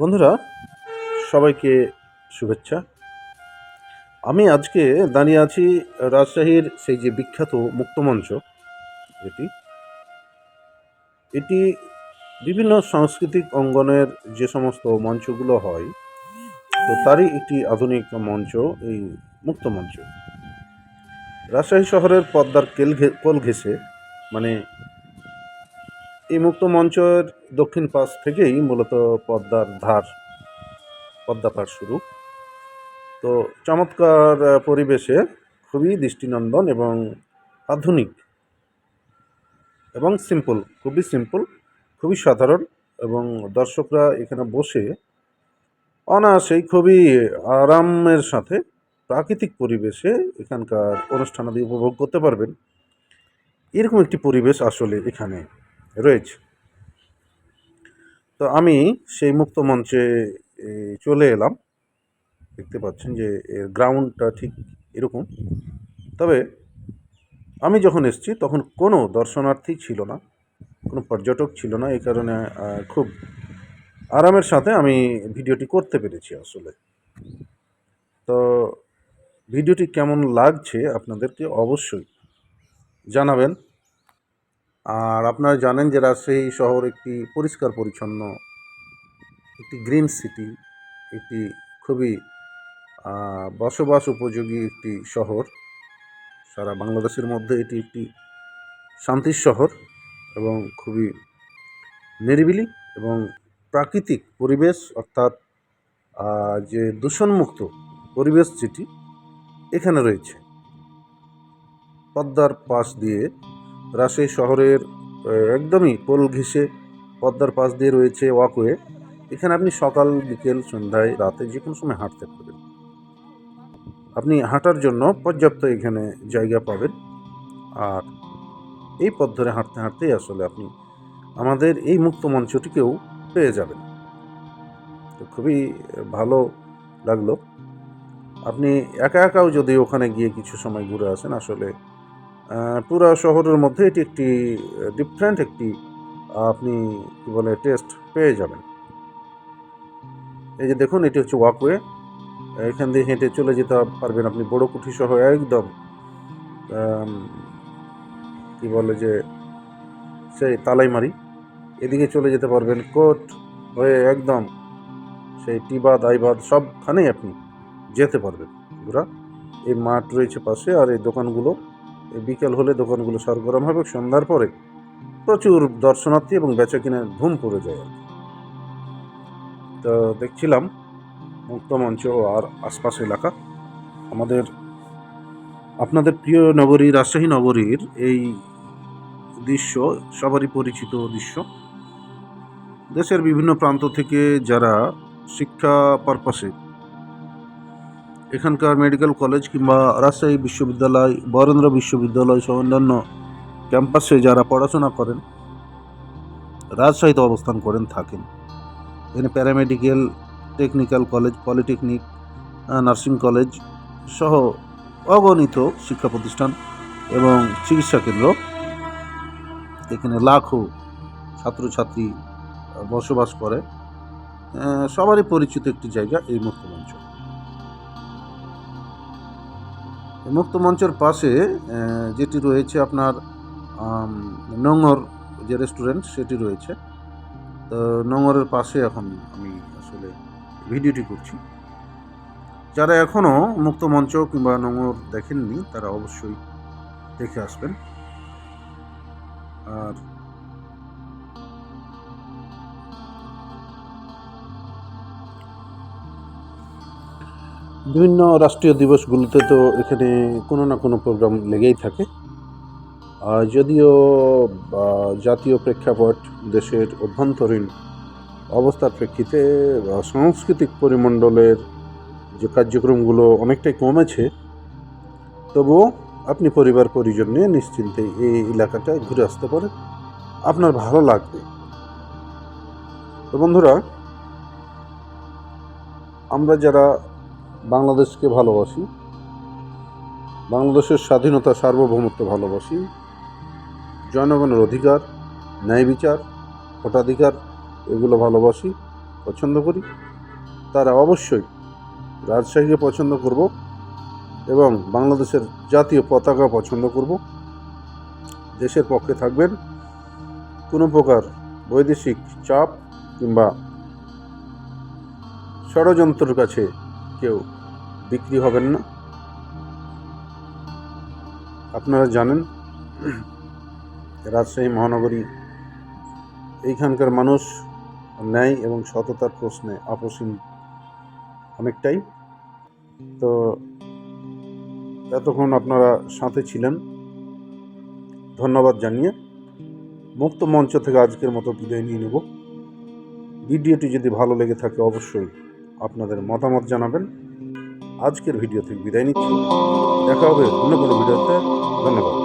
বন্ধুরা, সবাইকে শুভেচ্ছা। আমি আজকে দাঁড়িয়ে আছি রাজশাহীর সেই যে বিখ্যাত মুক্তমঞ্চ এটি এটি বিভিন্ন সাংস্কৃতিক অঙ্গনের যে সমস্ত মঞ্চগুলো হয়, তো তারই একটি আধুনিক মঞ্চ, এই মুক্তমঞ্চ। রাজশাহী শহরের পদ্মার কেল কোল ঘেঁষে মানে এই মুক্ত মঞ্চের দক্ষিণ পাশ থেকেই মূলত পদ্মার ধার, পদ্মা পার শুরু। তো চমৎকার পরিবেশে খুবই দৃষ্টিনন্দন এবং আধুনিক এবং সিম্পল খুবই সিম্পল খুবই সাধারণ এবং দর্শকরা এখানে বসে অনায়াসেই খুবই আরামের সাথে প্রাকৃতিক পরিবেশে এখানকার অনুষ্ঠানাদি উপভোগ করতে পারবেন। এরকম একটি পরিবেশ আসলে এখানে। রয়েছে। তো আমি সেই মুক্ত মঞ্চে চলে এলাম। দেখতে পাচ্ছেন যে এর গ্রাউন্ডটা ঠিক এরকম। তবে আমি যখন এসেছি, তখন কোনো দর্শনার্থী ছিল না। কোনো পর্যটক ছিল না। এই কারণে খুব আরামের সাথে আমি ভিডিওটি করতে পেরেছি আসলে। তো ভিডিওটি কেমন লাগছে আপনাদেরকে অবশ্যই জানাবেন। আর আপনারা জানেন যে রাজশাহী শহর একটি পরিষ্কার পরিচ্ছন্ন, একটি গ্রিন সিটি, একটি খুবই বসবাস উপযোগী একটি শহর। সারা বাংলাদেশের মধ্যে এটি একটি শান্তির শহর এবং খুবই নিরিবিলি এবং প্রাকৃতিক পরিবেশ অর্থাৎ যে দূষণমুক্ত পরিবেশ যেটি এখানে রয়েছে। পদ্মার পাশ দিয়ে রাজশাহী শহরের একদমই পোল ঘেঁষে পদ্মার পাশ দিয়ে রয়েছে ওয়াকওয়ে এখানে আপনি সকাল, বিকেল, সন্ধ্যায়, রাতে যে কোনো সময় হাঁটতে পারবেন। আপনি হাঁটার জন্য পর্যাপ্ত এখানে জায়গা পাবেন। আর এই পথ ধরে হাঁটতে হাঁটতেই আসলে আপনি আমাদের এই মুক্ত মঞ্চটিকেও পেয়ে যাবেন। তো খুবই ভালো লাগল। আপনি একা একাও যদি ওখানে গিয়ে কিছু সময় ঘুরে আসেন, আসলে পুরা শহরের মধ্যে এটি একটি ডিফারেন্ট একটি আপনি কী বলে টেস্ট পেয়ে যাবেন। এই যে দেখুন, এটি হচ্ছে ওয়াকওয়ে এখান দিয়ে হেঁটে চলে যেতে পারবেন আপনি বড় কুঠি সহ একদম কি বলে যে, সেই তালাইমারি। এদিকে চলে যেতে পারবেন কোট হয়ে একদম, সেই টিবাদ, আইবাদ সবখানেই আপনি যেতে পারবেন। ঘোরা এই মাঠ রয়েছে পাশে আর এই দোকানগুলো বিকেল হলে দোকানগুলো সরগরম হবে, সন্ধ্যার পরে প্রচুর দর্শনার্থী এবং বেচা কিনে ধুম পড়ে যায় তো দেখছিলাম মুক্তমঞ্চ আর আশপাশ এলাকা। আমাদের, আপনাদের প্রিয় নগরী, রাজশাহী নগরীর এই দৃশ্য সবারই পরিচিত দৃশ্য। দেশের বিভিন্ন প্রান্ত থেকে যারা শিক্ষা পারপাসে এখানকার মেডিকেল কলেজ কিংবা রাজশাহী বিশ্ববিদ্যালয়, বরেন্দ্র বিশ্ববিদ্যালয় সহ অন্যান্য ক্যাম্পাসে যারা পড়াশোনা করেন, রাজশাহীতে অবস্থান করেন, থাকেন। এখানে paramedical technical college polytechnic nursing college সহ অগণিত শিক্ষা প্রতিষ্ঠান এবং চিকিৎসা কেন্দ্র। এখানে লাখো ছাত্রছাত্রী বসবাস করে। সবারই পরিচিত একটি জায়গা এই মুক্তমঞ্চ। এই মুক্তমঞ্চের পাশে যেটি রয়েছে আপনার নোংর যে রেস্টুরেন্ট, সেটি রয়েছে। তো নোংরের পাশে এখন আমি আসলে ভিডিওটি করছি। যারা এখনও মুক্ত মঞ্চ কিংবা নোংর দেখেননি, তারা অবশ্যই দেখে আসবেন। আর বিভিন্ন রাষ্ট্রীয় দিবসগুলোতে তো এখানে কোনো না কোনো প্রোগ্রাম লেগেই থাকে। আর যদিও জাতীয় প্রেক্ষাপট দেশের অভ্যন্তরীণ অবস্থার প্রেক্ষিতে সাংস্কৃতিক পরিমণ্ডলের যে কার্যক্রমগুলো অনেকটাই কমেছে, তবুও আপনি পরিবার পরিজন নিয়ে নিশ্চিন্তে এই এলাকাটায় ঘুরে আসতে পারেন। আপনার ভালো লাগবে। তো বন্ধুরা, আমরা যারা বাংলাদেশকে ভালোবাসি, বাংলাদেশের স্বাধীনতা সার্বভৌমত্ব ভালোবাসি, জনগণের অধিকার, ন্যায় বিচার, ভোটাধিকার, এগুলো ভালোবাসি, পছন্দ করি। তারা অবশ্যই রাজশাহীকে পছন্দ করব এবং বাংলাদেশের জাতীয় পতাকা পছন্দ করব। দেশের পক্ষে থাকবেন। কোনো প্রকার বৈদেশিক চাপ কিংবা ষড়যন্ত্রের কাছে কেউ বিক্রি হবেন না। আপনারা জানেন, রাজশাহী মহানগরী এইখানকার মানুষ ন্যায় এবং সততার প্রশ্নে আপোষহীন অনেকটাই। তো এতক্ষণ আপনারা সাথে ছিলেন। ধন্যবাদ জানিয়ে মুক্ত মঞ্চ থেকে আজকের মতো বিদায় নিয়ে নেব। ভিডিওটি যদি ভালো লেগে থাকে, অবশ্যই আপনাদের মতামত জানাবেন। আজকের ভিডিও থেকে বিদায় নিচ্ছি। দেখা হবে অন্য কোনো ভিডিওতে। ধন্যবাদ।